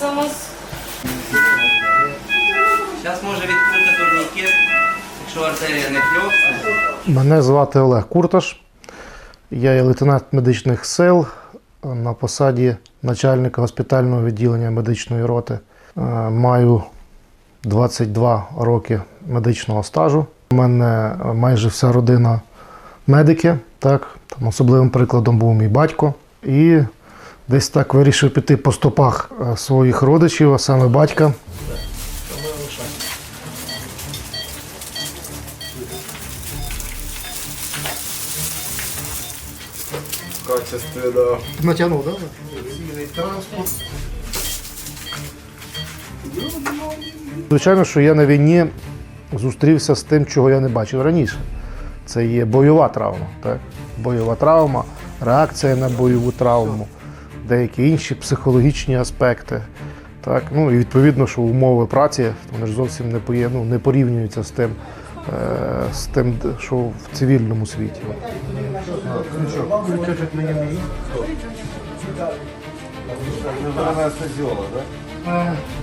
Це у нас Зараз може відкрити турнікет, якщо артерія не кльовсне. Мене звати Олег Курташ. Я є лейтенант медичних сил на посаді начальника госпітального відділення медичної роти. Е, Маю 22 роки медичного стажу. У мене майже вся родина медики. Так? Там особливим прикладом був мій батько. І десь так вирішив піти по стопах е, своїх родичів, а саме батька. Качественно. Натягнув, так? транспорт. Звичайно, що я на війні зустрівся з тим, чого я не бачив раніше. Це є бойова травма. Так? Бойова травма, реакція на бойову травму, деякі інші психологічні аспекти. Так? Ну, і відповідно, що умови праці вони ж зовсім не, поє- ну, не порівнюються з тим, е, з тим, що в цивільному світі.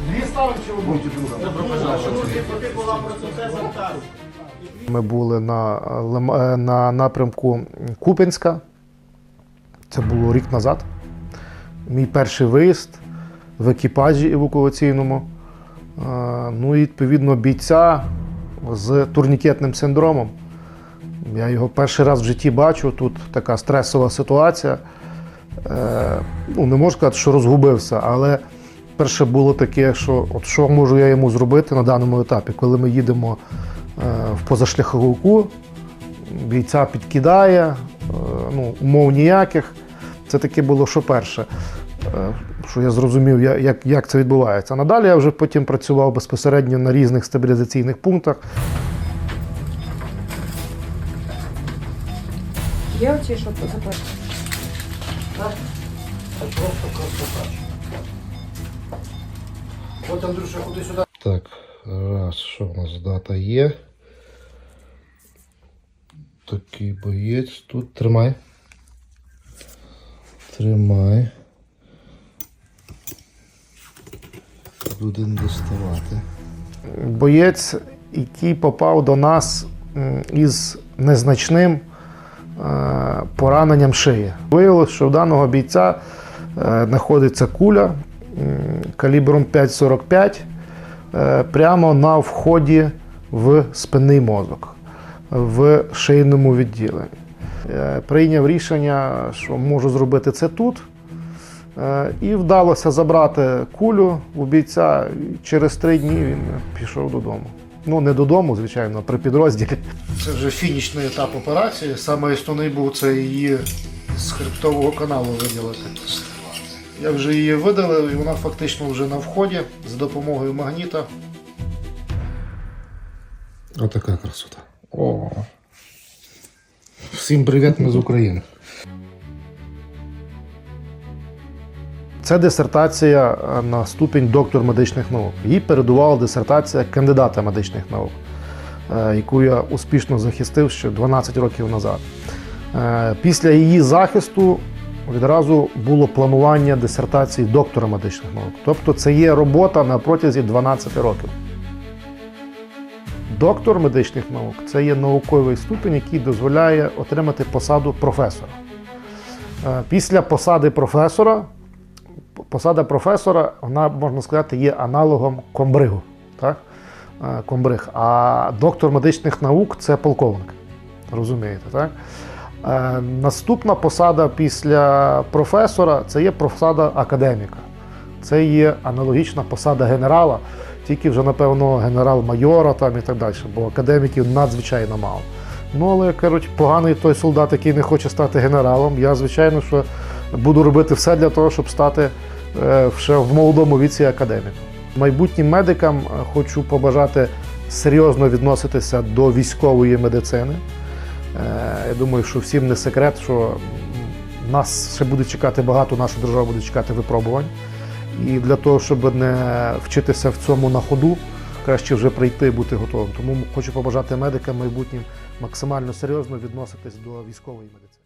Дві ставки будете Ми були на, е, на напрямку Купенська. Це було рік назад. Мій перший виїзд в екіпажі евакуаційному. Е, Ну і відповідно бійця з турнікетним синдромом. Я його перший раз в житті бачу. Тут така стресова ситуація. Е, Ну, не можу сказати, що розгубився, але перше було таке, що от що можу я йому зробити на даному етапі, коли ми їдемо е, в позашляховику, бійця підкидає, ну, умов ніяких. Це таке було, що перше, е, що я зрозумів, як, як це відбувається. Надалі я вже потім працював безпосередньо на різних стабілізаційних пунктах. є оці, що запити? От, Андрюша, ходи сюди. Так, раз, що в нас дата є. Такий боєць тут. Тримай. Тримай. Будемо доставати. Боєць, який попав до нас із незначним е, пораненням шиї. Виявилось, що в даного бійця е, знаходиться куля калібром 5,45 е, прямо на вході в спинний мозок в шийному відділенні. Е, Прийняв рішення, що можу зробити це тут. Е, І вдалося забрати кулю у бійця. Через три дні він пішов додому. Ну, не додому, звичайно, а при підрозділі. Це вже фінішний етап операції. Саме основний був це її з хребтового каналу виділити. Я вже її видалив, і вона фактично вже на вході за допомогою магніта. Отака красота. О. Всім привіт, ми з України. Це дисертація е, на ступінь доктор медичних наук. Їй передувала дисертація кандидата медичних наук, е, яку я успішно захистив ще 12 років назад. Е, Після її захисту відразу було планування дисертації доктора медичних наук. Тобто це є робота на протязі 12 років. Доктор медичних наук це є науковий ступінь, який дозволяє отримати посаду професора. Е, Після посади професора посада професора, вона, можна сказати, є аналогом комбригу. Так? Е, Комбриг. А доктор медичних наук це полковник. Розумієте, так? Е, Наступна посада після професора це є посада академіка. Це є аналогічна посада генерала, тільки вже, напевно, генерал-майора там і так далі, бо академіків надзвичайно мало. Ну, але кажуть, поганий той солдат, який не хоче стати генералом. Я, звичайно, що буду робити все для того, щоб стати е, ще в молодому віці академіком. Майбутнім медикам е, хочу побажати серйозно відноситися до військової медицини. Е, Я думаю, що всім не секрет, що нас ще буде чекати багато, наша держава буде чекати випробувань. І для того, щоб не вчитися в цьому на ходу, краще вже прийти і бути готовим. Тому хочу побажати медикам майбутнім максимально серйозно відноситись до військової медицини.